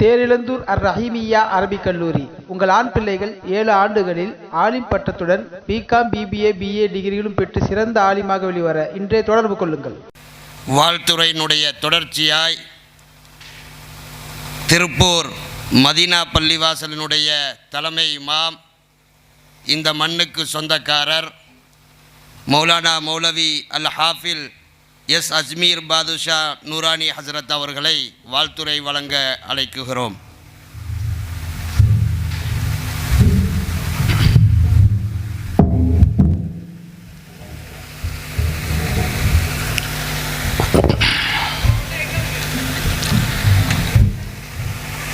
தேரிழந்தூர் அர் ரஹீமியா அரபிக் கல்லூரி. உங்கள் ஆண் பிள்ளைகள் ஏழு ஆண்டுகளில் ஆலிம் பட்டத்துடன் பிகாம் பிபிஏ பிஏ டிகிரிகளும் பெற்று சிறந்த ஆலிமாக வெளிவர இன்றே தொடர்பு கொள்ளுங்கள். வாழ்த்துறையினுடைய தொடர்ச்சியாய் திருப்பூர் மதீனா பள்ளிவாசலினுடைய தலைமை இமாம் இந்த மண்ணுக்கு சொந்தக்காரர் மௌலானா மௌலவி அல் ஹாஃபில் எஸ் அஜ்மீர் பாதுஷா நூரானி ஹசரத் அவர்களை வாழ்த்துறை வழங்க அழைக்குகிறோம்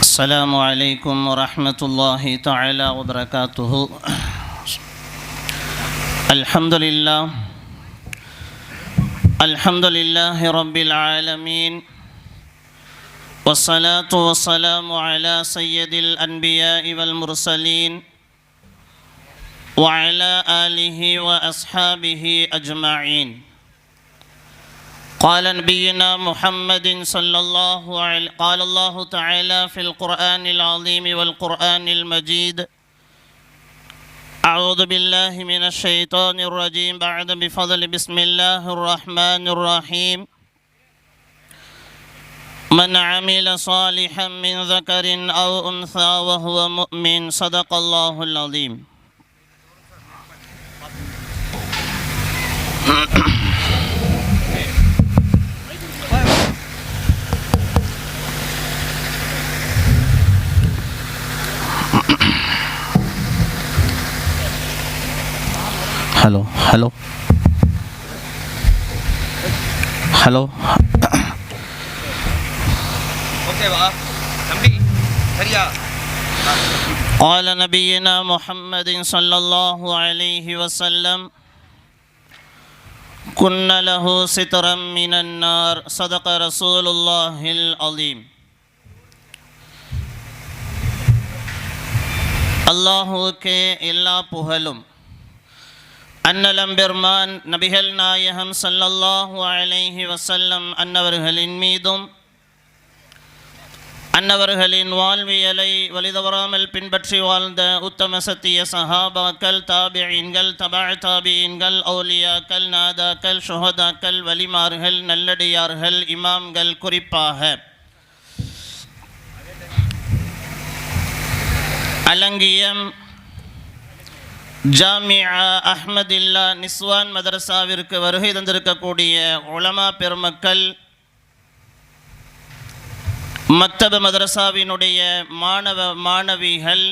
السلام عليكم ورحمة الله تعالى وبركاته الحمد لله الحمد لله رب العالمين والصلاة والسلام على سيد الأنبياء والمرسلين وعلى آله وأصحابه أجمعين. قال نبينا محمد صلى الله عليه قال الله تعالى في القرآن العظيم والقرآن المجيد أعوذ بالله من الشيطان الرجيم. بعد بفضل بسم الله الرحمن الرحيم. من عمل صالحا من ذكر أو أنثى وهو مؤمن صدق الله العظيم. ஹலோ ஹலோ ஹலோ ஓகேவா தம்பி சரியா قال نبينا محمد صلى الله عليه وسلم كنا له سترا من النار صدق رسول الله العظيم அல்லாஹுக்கே எல்லா புகழும் அன்னலம் பெருமான் நபிகள் நாயகம் சல்லல்லாஹு அலைஹி வசல்லம் அன்னவர்களின் மீதும் அன்னவர்களின் வாழ்வியலை வலிதவராமல் பின்பற்றி வாழ்ந்த உத்தம சத்திய சஹாபாக்கள் தாபியீன்கள் தபா தாபியீன்கள் அவுலியாக்கள் நாதாக்கள் சுஹதாக்கள் வலிமார்கள் நல்லடியார்கள் இமாம்கள் குறிப்பாக அலங்கியம் ஜாமியா அஹ்மதில்லா நிஸ்வான் மதரசாவிற்கு வருகை தந்திருக்கக்கூடிய உலமா பெருமக்கள் மக்தப மதரசாவினுடைய மாணவ மாணவிகள்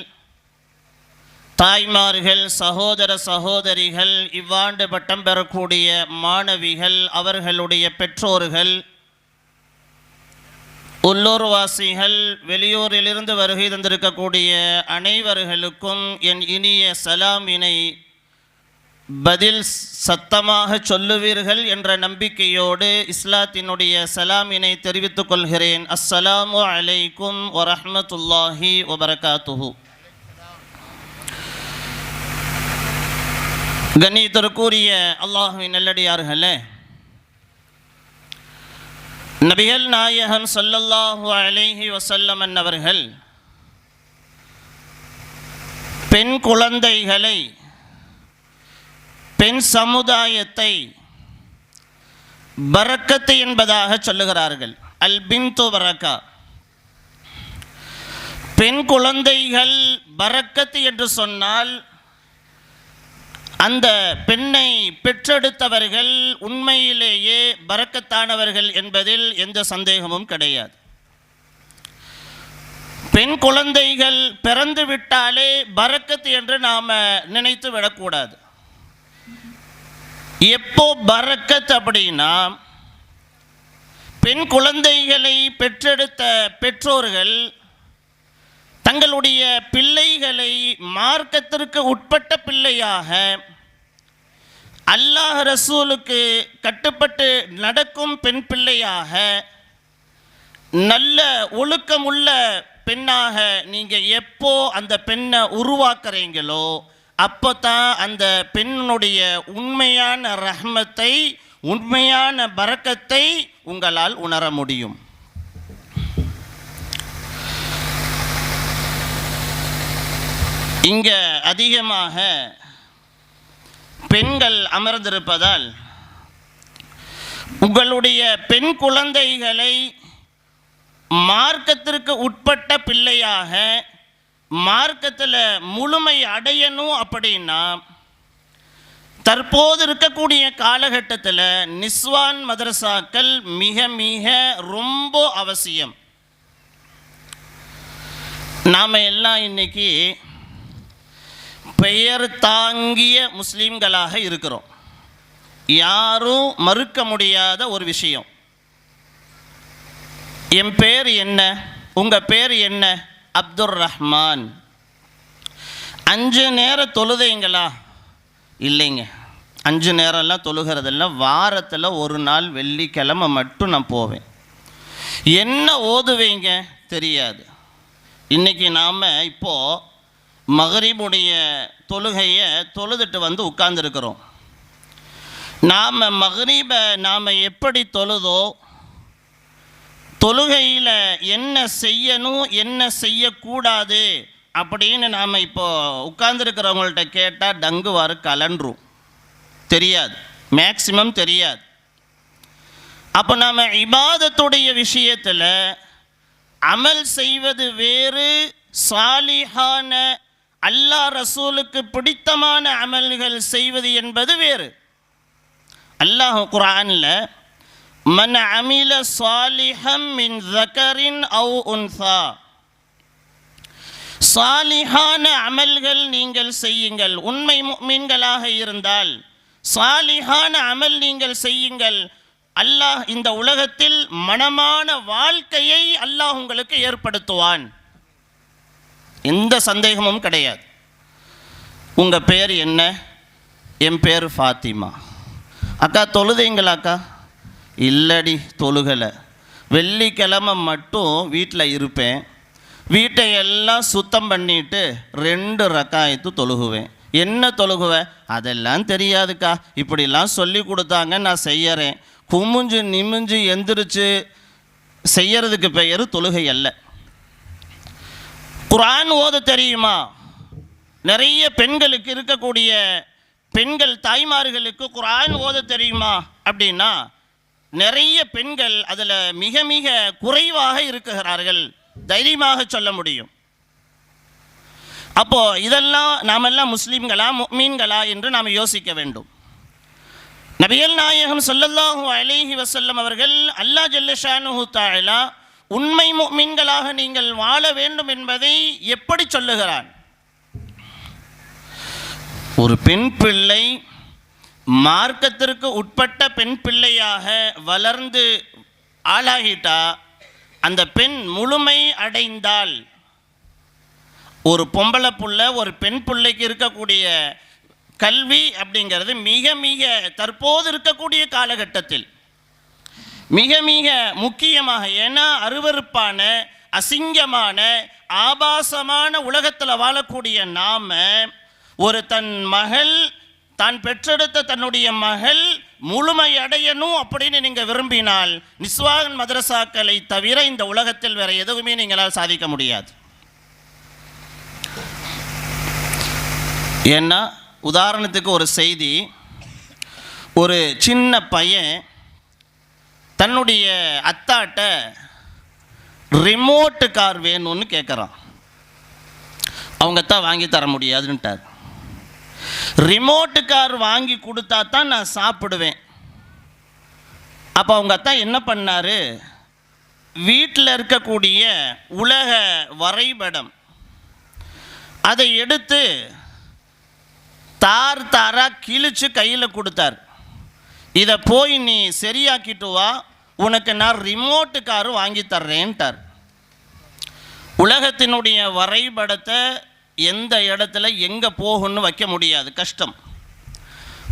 தாய்மார்கள் சகோதர சகோதரிகள் இவ்வாண்டு பட்டம் பெறக்கூடிய மாணவிகள் அவர்களுடைய பெற்றோர்கள் உள்ளூர் வாசிகள் வெளியூரிலிருந்து வருகை தந்திருக்கக்கூடிய அனைவர்களுக்கும் என் இனிய சலாமினை பதில் சத்தமாக சொல்லுவீர்கள் என்ற நம்பிக்கையோடு இஸ்லாத்தினுடைய சலாமினை தெரிவித்துக் கொள்கிறேன். அஸ்ஸலாமு அலைக்கும் வரஹ்மத்துல்லாஹி வபரகாத்துஹு. கண்ணியத்திற்குரிய அல்லாஹுவின் நல்லடியார்களே நபிகள் நாயகம் சொல்லல்லாஹு அலேஹி வசல்லம் அவர்கள் பெண் குழந்தைகளை பெண் சமுதாயத்தை பறக்கத்து என்பதாக சொல்லுகிறார்கள். அல் பின்து பரக்கா. பெண் குழந்தைகள் பறக்கத்து என்று சொன்னால் அந்த பெண்ணை பெற்றெடுத்தவர்கள் உண்மையிலேயே பறக்கத்தானவர்கள் என்பதில் எந்த சந்தேகமும் கிடையாது. பெண் குழந்தைகள் பிறந்து விட்டாலே பறக்கத்து என்று நாம் நினைத்து விடக்கூடாது. எப்போ பறக்கத் அப்படின்னா பெண் குழந்தைகளை பெற்றெடுத்த பெற்றோர்கள் தங்களுடைய பிள்ளைகளை மார்க்கத்திற்கு உட்பட்ட பிள்ளையாக அல்லாஹ் ரசூலுக்கு கட்டுப்பட்டு நடக்கும் பெண் பிள்ளையாக நல்ல ஒழுக்கமுள்ள பெண்ணாக நீங்கள் எப்போ அந்த பெண்ணை உருவாக்குறீங்களோ அப்போ தான் அந்த பெண்ணுடைய உண்மையான ரஹ்மத்தை உண்மையான பறக்கத்தை உங்களால் உணர முடியும். இங்கே அதிகமாக பெண்கள் அமர்ந்திருப்பதால் உங்களுடைய பெண் குழந்தைகளை மார்க்கத்திற்கு உட்பட்ட பிள்ளையாக மார்க்கத்தில் முழுமை அடையணும் அப்படின்னா தற்போது இருக்கக்கூடிய காலகட்டத்தில் நிஸ்வான் மதரசாக்கள் மிக மிக ரொம்ப அவசியம். நாம் எல்லாம் இன்னைக்கு பெயர் தாங்கிய முஸ்லீம்களாக இருக்கிறோம். யாரும் மறுக்க முடியாத ஒரு விஷயம். என் பேர் என்ன? உங்கள் பேர் என்ன? அப்துர் ரஹ்மான். அஞ்சு நேர தொழுதைங்களா? இல்லைங்க. அஞ்சு நேரம்லாம் தொழுகிறதில்ல. வாரத்தில் ஒரு நாள் வெள்ளிக்கிழமை மட்டும் நான் போவேன். என்ன ஓதுவீங்க? தெரியாது. இன்றைக்கி நாம் இப்போது மகரிபுடைய தொழுகையை தொழுதுட்டு வந்து உட்கார்ந்துருக்கிறோம். நாம் மகரீபை நாம் எப்படி தொழுதோ தொழுகையில் என்ன செய்யணும் என்ன செய்யக்கூடாது அப்படின்னு நாம் இப்போ உட்கார்ந்துருக்கிறவங்கள்ட்ட கேட்டால் டங்குவார் கலன்றும். தெரியாது. மேக்சிமம் தெரியாது. அப்போ நாம் இபாதத்துடைய விஷயத்தில் அமல் செய்வது வேறு சாலிஹான அல்லாஹ் ரசூலுக்கு பிடித்தமான அமல்கள் செய்வது என்பது வேறு. அல்லாஹ் குரானில் மன் அமில சாலிஹம் மின் ஜக்கரின் அவு உன்சா சாலிஹான அமல்கள் நீங்கள் செய்யுங்கள். உண்மை மீன்களாக இருந்தால் சாலிஹான அமல் நீங்கள் செய்யுங்கள். அல்லாஹ் இந்த உலகத்தில் மனமான வாழ்க்கையை அல்லாஹ் உங்களுக்கு ஏற்படுத்துவான். எந்த சந்தேகமும் கிடையாது. உங்கள் பேர் என்ன? என் பேர் ஃபாத்திமா. அக்கா தொழுதைங்களா அக்கா? இல்லடி தொழுகலை. வெள்ளிக்கிழமை மட்டும் வீட்டில் இருப்பேன். வீட்டை எல்லாம் சுத்தம் பண்ணிட்டு ரெண்டு ரக்காயத்து தொழுகுவேன். என்ன தொழுகுவேன் அதெல்லாம் தெரியாதுக்கா. இப்படிலாம் சொல்லி கொடுத்தாங்க நான் செய்யறேன். குமிஞ்சு நிமிஞ்சு எந்திரிச்சு செய்யறதுக்கு பெயர் தொழுகை அல்ல. குரான் ஓத தெரியுமா? நிறைய பெண்களுக்கு இருக்கக்கூடிய பெண்கள் தாய்மார்களுக்கு குரான் ஓத தெரியுமா? அப்படின்னா நிறைய பெண்கள் அதில் மிக மிக குறைவாக இருக்குகிறார்கள். தைரியமாக சொல்ல முடியும். அப்போ இதெல்லாம் நாமெல்லாம் முஸ்லீம்களா மீன்களா என்று நாம் யோசிக்க வேண்டும். நபிகள் நாயகம் சொல்லல்லாஹு அலைஹி வசல்லம் அவர்கள் அல்லாஹ் ஜல்லஷானு தஆலா உண்மை மீன்களாக நீங்கள் வாழ வேண்டும் என்பதை எப்படி சொல்லுகிறான்? ஒரு பெண் பிள்ளை மார்க்கத்திற்கு உட்பட்ட பெண் பிள்ளையாக வளர்ந்து ஆளாகிட்டா அந்த பெண் முழுமை அடைந்தால் ஒரு பொம்பளை புள்ள ஒரு பெண் பிள்ளைக்கு இருக்கக்கூடிய கல்வி அப்படிங்கிறது மிக மிக தற்போது இருக்கக்கூடிய காலகட்டத்தில் மிக மிக முக்கியமாக ஏன்னா அருவருப்பான அசிங்கமான ஆபாசமான உலகத்தில் வாழக்கூடிய நாம ஒரு தன் மகள் தான் பெற்றெடுத்த தன்னுடைய மகள் முழுமை அடையணும் அப்படின்னு நீங்கள் விரும்பினால் நிஸ்வாகன் மதரசாக்களை தவிர இந்த உலகத்தில் வேற எதுவுமே நீங்களால் சாதிக்க முடியாது. ஏன்னா உதாரணத்துக்கு ஒரு செய்தி ஒரு சின்ன பையன் தன்னுடைய அத்தாட்ட ரிமோட்டு கார் வேணும்னு கேட்குறான் அவங்க தான் வாங்கி தர முடியாதுன்ட்டார். ரிமோட்டு கார் வாங்கி கொடுத்தா தான் நான் சாப்பிடுவேன். அப்போ அவங்க தான் என்ன பண்ணார்? வீட்டில் இருக்கக்கூடிய உலக வரைபடம் அதை எடுத்து தார் தாராக கிழிச்சு கையில் கொடுத்தார். இதை போய் நீ சரியாக்கிட்டு வா உனக்கு நான் ரிமோட்டு காரு வாங்கி தர்றேன்ட்டார். உலகத்தினுடைய வரைபடத்தை எந்த இடத்துல எங்கே போகும்னு வைக்க முடியாது கஷ்டம்.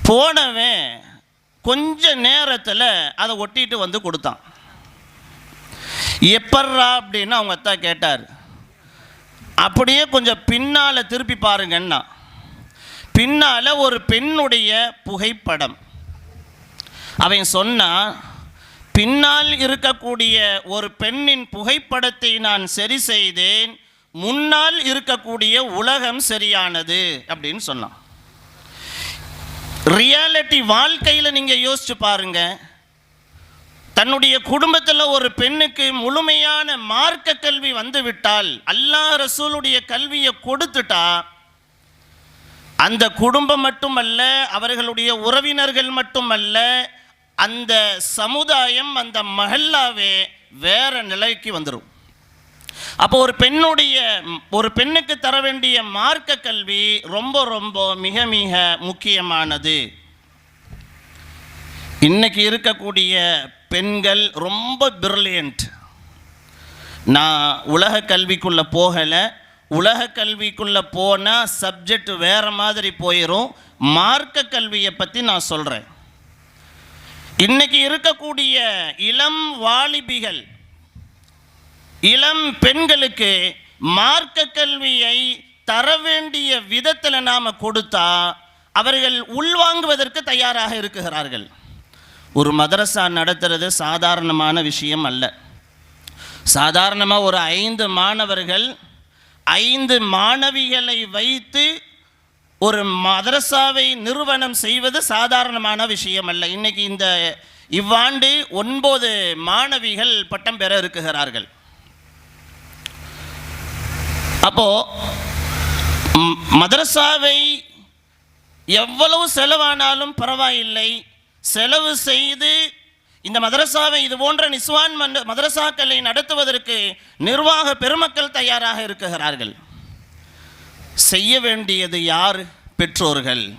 போனவன் கொஞ்ச நேரத்தில் அதை ஒட்டிட்டு வந்து கொடுத்தான். எப்பட்றா அப்படின்னு அவங்க அத்தா கேட்டார். அப்படியே கொஞ்சம் பின்னால் திருப்பி பாருங்கன்னா பின்னால் ஒரு பெண்ணுடைய புகைப்படம். அவன் சொன்னான் பின்னால் இருக்கக்கூடிய ஒரு பெண்ணின் புகைப்படத்தை நான் சரி செய்தேன் முன்னால் இருக்கக்கூடிய உலகம் சரியானது அப்படின்னு சொன்னான். ரியாலிட்டி வாழ்க்கையில் நீங்கள் யோசிச்சு பாருங்க. தன்னுடைய குடும்பத்தில் ஒரு பெண்ணுக்கு முழுமையான மார்க்க கல்வி வந்துவிட்டால் அல்லா ரசூலுடைய கல்வியை கொடுத்துட்டா அந்த குடும்பம் மட்டுமல்ல அவர்களுடைய உறவினர்கள் மட்டுமல்ல அந்த சமுதாயம் அந்த மஹல்லாவே வேற நிலைக்கு வந்துடும் அப்போ ஒரு பெண்ணுடைய ஒரு பெண்ணுக்கு தர வேண்டிய மார்க்க கல்வி ரொம்ப ரொம்ப மிக மிக முக்கியமானது. இன்னைக்கு இருக்கக்கூடிய பெண்கள் ரொம்ப பிரில்லியன்ட் நான் உலக கல்விக்குள்ளே போகலை. உலக கல்விக்குள்ளே போனால் சப்ஜெக்ட் வேறு மாதிரி போயிடும் மார்க்க கல்வியை பற்றி நான் சொல்கிறேன் இன்னைக்கு இருக்கக்கூடிய இளம் வாலிபிகள் இளம் பெண்களுக்கு மார்க்க கல்வியை தர வேண்டிய விதத்தில் நாம் கொடுத்தா அவர்கள் உள்வாங்குவதற்கு தயாராக இருக்குகிறார்கள். ஒரு மதரசா நடத்துறது சாதாரணமான விஷயம் அல்ல. சாதாரணமாக ஒரு ஐந்து மாணவர்கள் ஐந்து மாணவிகளை வைத்து ஒரு மதரசாவை நிறுவனம் செய்வது சாதாரணமான விஷயம் அல்ல இன்னைக்கு இந்த இவ்வாண்டு ஒன்பது மாணவிகள் பட்டம் பெற இருக்குகிறார்கள். அப்போது மதரசாவை எவ்வளவு செலவானாலும் பரவாயில்லை. செலவு செய்து இந்த மதரசாவை இது போன்ற நிஸ்வான் மன்ற- மதரசாக்களை நடத்துவதற்கு நிர்வாக பெருமக்கள் தயாராக இருக்குகிறார்கள் செய்ய வேண்டியது யார்? பெற்றோர்கள்.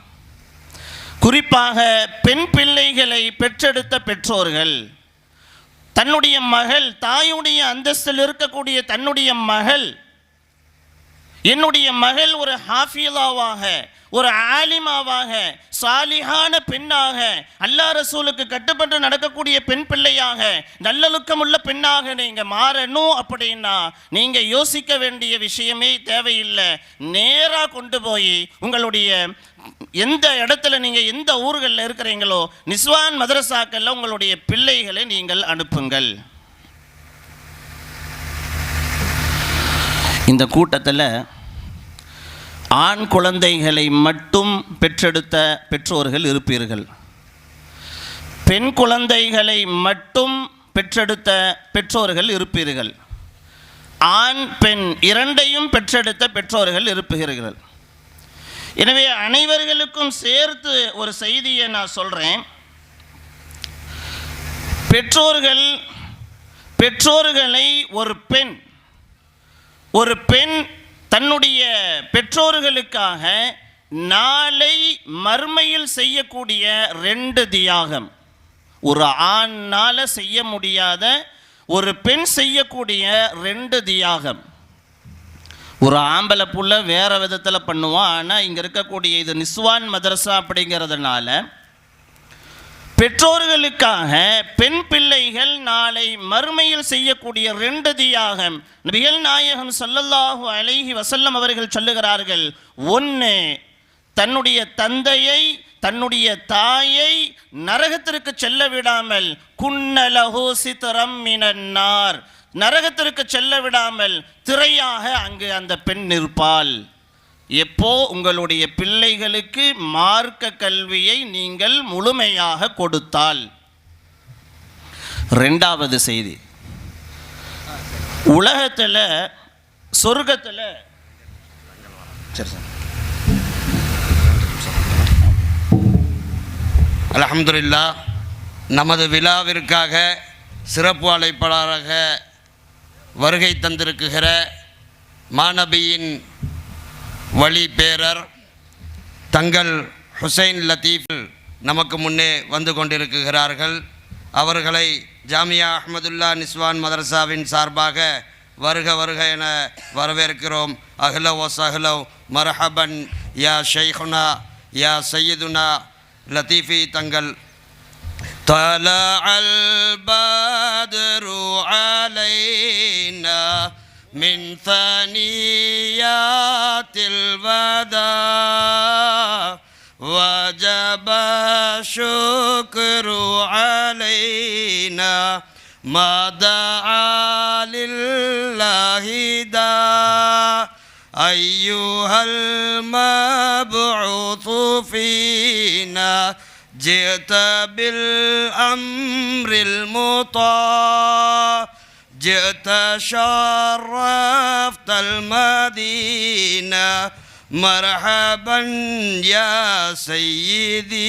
குறிப்பாக பெண் பிள்ளைகளை பெற்றெடுத்த பெற்றோர்கள். தன்னுடைய மகள் தாயுடைய அந்தஸ்தில் இருக்கக்கூடிய தன்னுடைய மகள் என்னுடைய மகள் ஒரு ஹாஃபியலாவாக ஒரு ஆலிமாவாக சாலிஹான பெண்ணாக அல்லா ரசூலுக்கு கட்டுப்பட்டு நடக்கக்கூடிய பெண் பிள்ளையாக நல்லொழுக்கமுள்ள பெண்ணாக நீங்கள் மாறணும் அப்படின்னா நீங்கள் யோசிக்க வேண்டிய விஷயமே தேவையில்லை. நேராக கொண்டு போய் உங்களுடைய எந்த இடத்துல நீங்கள் எந்த ஊர்களில் இருக்கிறீங்களோ நிஸ்வான் மதரசாக்கள்ல உங்களுடைய பிள்ளைகளை நீங்கள் அனுப்புங்கள். இந்த கூட்டத்தில் ஆண் குழந்தைகளை மட்டும் பெற்றெடுத்த பெற்றோர்கள் இருப்பீர்கள். பெண் குழந்தைகளை மட்டும் பெற்றெடுத்த பெற்றோர்கள் இருப்பீர்கள். ஆண் பெண் இரண்டையும் பெற்றெடுத்த பெற்றோர்கள் இருப்புகிறீர்கள் எனவே அனைவர்களுக்கும் சேர்த்து ஒரு செய்தியை நான் சொல்கிறேன் பெற்றோர்கள் பெற்றோர்களை ஒரு பெண் ஒரு பெண் தன்னுடைய பெற்றோர்களுக்காக நாளை மறுமையில் செய்யக்கூடிய ரெண்டு தியாகம். ஒரு ஆணால் செய்ய முடியாத ஒரு பெண் செய்யக்கூடிய ரெண்டு தியாகம். ஒரு ஆம்பளை புள்ள வேறு விதத்தில் பண்ணுவான் ஆனால் இங்கே இருக்கக்கூடிய இது நிஸ்வான் மதரசா அப்படிங்கிறதுனால பெற்றோர்களுக்காக பெண் பிள்ளைகள் நாளை மறுமையில் செய்யக்கூடிய ரெண்டு தியாகம் நபிகள் நாயகம் சல்லல்லாஹு அலைஹி வசல்லம் அவர்கள் சொல்லுகிறார்கள். ஒன்று தன்னுடைய தந்தையை தன்னுடைய தாயை நரகத்திற்கு செல்ல விடாமல் குன்னலஹோ சித்தரம் மினன்னார் நரகத்திற்கு செல்ல விடாமல் திரையாக அங்கு அந்த பெண் நிற்பாள். எப்போ உங்களுடைய பிள்ளைகளுக்கு மார்க்க கல்வியை நீங்கள் முழுமையாக கொடுத்தால்? ரெண்டாவது செய்தி. உலகத்தில் சொர்க்கத்தில் சரி சார் நமது விழாவிற்காக சிறப்பு அழைப்பாளராக வருகை தந்திருக்குகிற மாணவியின் வழி பேரர் தங்கள் ஹுசைன் லத்தீஃப் நமக்கு முன்னே வந்து கொண்டிருக்குகிறார்கள் அவர்களை ஜாமியா அஹ்மதுல்லா நிஸ்வான் மதரசாவின் சார்பாக வருக வருக என வரவேற்கிறோம் அஹ்லோ ஓ சஹ்லோ மரஹபன் யா ஷைஹுனா யா சையதுனா லத்தீஃபி தங்கள் طلع البدر علينا من ثنيات الوداع وجب الشكر علينا ما دعا لله دا. أيها المبعوث فينا جئت بالأمر المطاع. جئت شرفت المدينة مرحبا يا سيدي.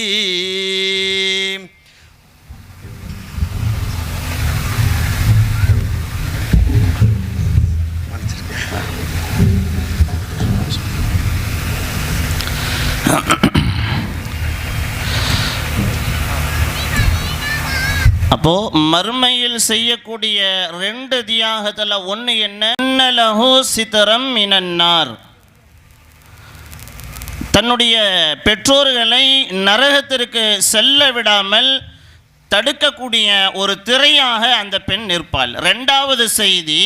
அப்போ மறுமையில் செய்யக்கூடிய ரெண்டு தியாகத்தில் ஒன்று என்ன? இன்னலஹு சிதறம் மினன்னார். தன்னுடைய பெற்றோர்களை நரகத்திற்கு செல்ல விடாமல் தடுக்கக்கூடிய ஒரு திரையாக அந்த பெண் நிற்பாள். ரெண்டாவது செய்தி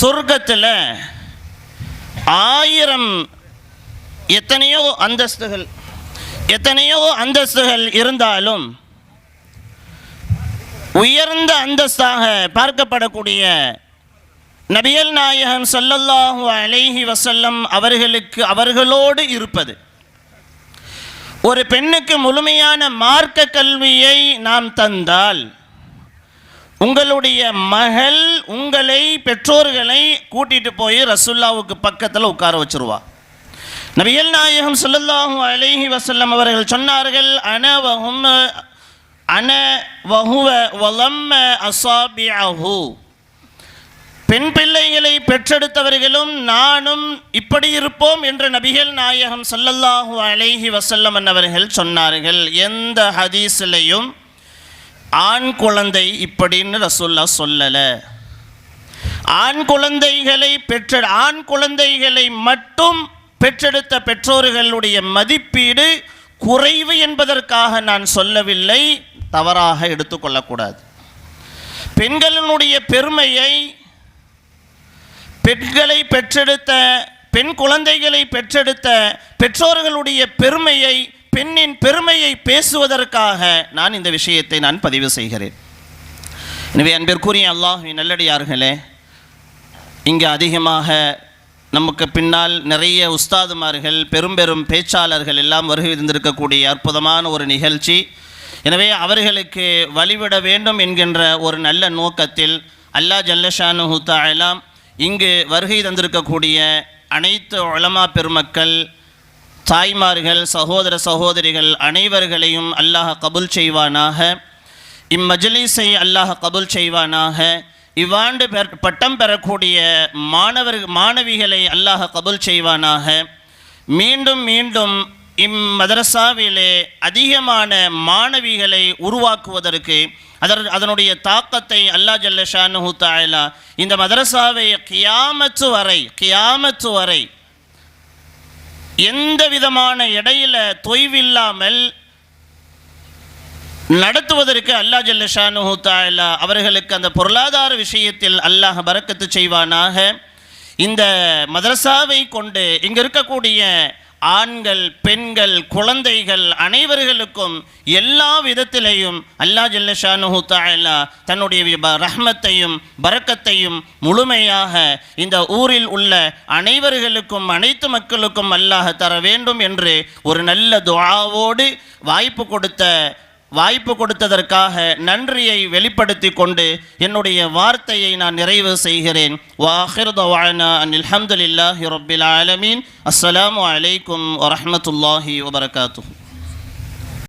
சொர்க்கத்தில் ஆயிரம் எத்தனையோ அந்தஸ்துகள் எத்தனையோ அந்தஸ்துகள் இருந்தாலும் உயர்ந்த அந்தஸ்தாக பார்க்கப்படக்கூடிய நபியல் நாயகம் சல்லல்லாஹு அலைஹி வசல்லம் அவர்களுக்கு அவர்களோடு இருப்பது. ஒரு பெண்ணுக்கு முழுமையான மார்க்க கல்வியை நாம் தந்தால் உங்களுடைய மகள் உங்களை பெற்றோர்களை கூட்டிகிட்டு போய் ரசுல்லாவுக்கு பக்கத்தில் உட்கார வச்சுருவா. நபியல் நாயகம் சொல்லல்லாஹு அலைஹி வசல்லம் அவர்கள் சொன்னார்கள் அனவஹும் அன வஹுவ வலம்ம அசாபிஅஹு. பெண் பிள்ளைகளை பெற்றெடுத்தவர்களும் நானும் இப்படி இருப்போம் என்று நபிகள் நாயகம் சல்லல்லாஹு அலைஹி வசல்லம் அவர்கள் சொன்னார்கள். எந்த ஹதீஸ்லையும் ஆண் குழந்தை இப்படின்னு ரசுல்லா சொல்லலை. ஆண் குழந்தைகளை பெற்ற ஆண் குழந்தைகளை மட்டும் பெற்றெடுத்த பெற்றோர்களுடைய மதிப்பீடு குறைவு என்பதற்காக நான் சொல்லவில்லை. தவறாக எடுத்துக்கொள்ளக்கூடாது. பெண்களினுடைய பெருமையை பெண்களை பெற்றெடுத்த பெண் குழந்தைகளை பெற்றெடுத்த பெற்றோர்களுடைய பெருமையை பெண்ணின் பெருமையை பேசுவதற்காக நான் இந்த விஷயத்தை நான் பதிவு செய்கிறேன். எனவே அன்பிற்குரிய அல்லாஹ்வின் நல்லடியார்களே இங்கே அதிகமாக நமக்கு பின்னால் நிறைய உஸ்தாதுமார்கள் பெரும் பெரும் பேச்சாளர்கள் எல்லாம் வருகை இருந்திருக்கக்கூடிய அற்புதமான ஒரு நிகழ்ச்சி. எனவே அவர்களுக்கு வழிவிட வேண்டும் என்கின்ற ஒரு நல்ல நோக்கத்தில் அல்லாஹ் ஜல்லஷானு தாயலாம் இங்கு வருகை தந்திருக்கக்கூடிய அனைத்து உலமா பெருமக்கள் தாய்மார்கள் சகோதர சகோதரிகள் அனைவர்களையும் அல்லாஹ் கபுல் செய்வானாக. இம்மஜ்லிஸை அல்லாஹ் கபுல் செய்வானாக. இவ்வாண்டு பெற் பட்டம் பெறக்கூடிய மாணவர் மாணவிகளை அல்லாஹ் கபுல் செய்வானாக. மீண்டும் மீண்டும் இம்மதரசாவிலே அதிகமான மாணவிகளை உருவாக்குவதற்கு அதர் அதனுடைய தாக்கத்தை அல்லாஹ் ஜல்லஷானு தாயலா இந்த மதரசாவை கியாமத்து வரை கியாமத்து வரை எந்த விதமான இடையில தொய்வில்லாமல் நடத்துவதற்கு அல்லாஹ் ஜல்லஷானு தாயலா அவர்களுக்கு அந்த பொருளாதார விஷயத்தில் அல்லாஹ் பறக்கத்து செய்வானாக. இந்த மதரசாவை கொண்டு இங்கே இருக்கக்கூடிய ஆண்கள் பெண்கள் குழந்தைகள் அனைவர்களுக்கும் எல்லா விதத்திலையும் அல்லாஹ் ஜல்லஷானு தாயல்லா தன்னுடைய ரஹ்மத்தையும் பறக்கத்தையும் முழுமையாக இந்த ஊரில் உள்ள அனைவர்களுக்கும் அனைத்து மக்களுக்கும் அல்லாஹ் தர வேண்டும் என்று ஒரு நல்ல துவாவோடு வாய்ப்பு கொடுத்த வாய்ப்பு கொடுத்ததற்காக நன்றியை வெளிப்படுத்தி கொண்டு என்னுடைய வார்த்தையை நான் நிறைவு செய்கிறேன். வாஹிர் தவானா அனில் அல்ஹம்துலில்லாஹி ஆலமீன். அஸ்ஸலாமு அலைக்கும் வரஹ்மத்துல்லாஹி வபரகாத்துஹு.